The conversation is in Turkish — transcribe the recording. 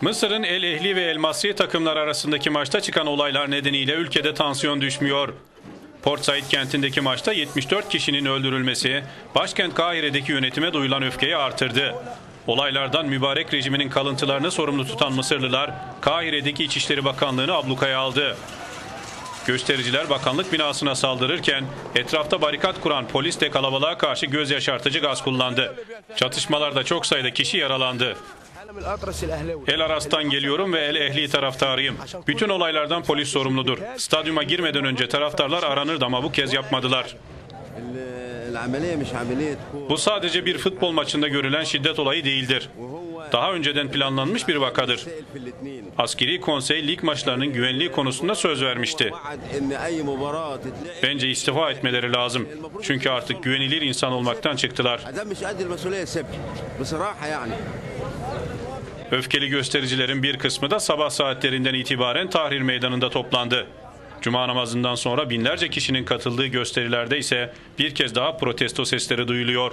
Mısır'ın El Ehli ve El Masri takımlar arasındaki maçta çıkan olaylar nedeniyle ülkede tansiyon düşmüyor. Port Said kentindeki maçta 74 kişinin öldürülmesi, başkent Kahire'deki yönetime duyulan öfkeyi artırdı. Olaylardan mübarek rejiminin kalıntılarını sorumlu tutan Mısırlılar, Kahire'deki İçişleri Bakanlığı'nı ablukaya aldı. Göstericiler bakanlık binasına saldırırken etrafta barikat kuran polis de kalabalığa karşı göz yaşartıcı gaz kullandı. Çatışmalarda çok sayıda kişi yaralandı. El Aras'tan geliyorum ve El Ehli taraftarıyım. Bütün olaylardan polis sorumludur. Stadyuma girmeden önce taraftarlar aranırdı ama bu kez yapmadılar. Bu sadece bir futbol maçında görülen şiddet olayı değildir. Daha önceden planlanmış bir vakadır. Askeri konsey lig maçlarının güvenliği konusunda söz vermişti. Bence istifa etmeleri lazım. Çünkü artık güvenilir insan olmaktan çıktılar. Öfkeli göstericilerin bir kısmı da sabah saatlerinden itibaren Tahrir Meydanı'nda toplandı. Cuma namazından sonra binlerce kişinin katıldığı gösterilerde ise bir kez daha protesto sesleri duyuluyor.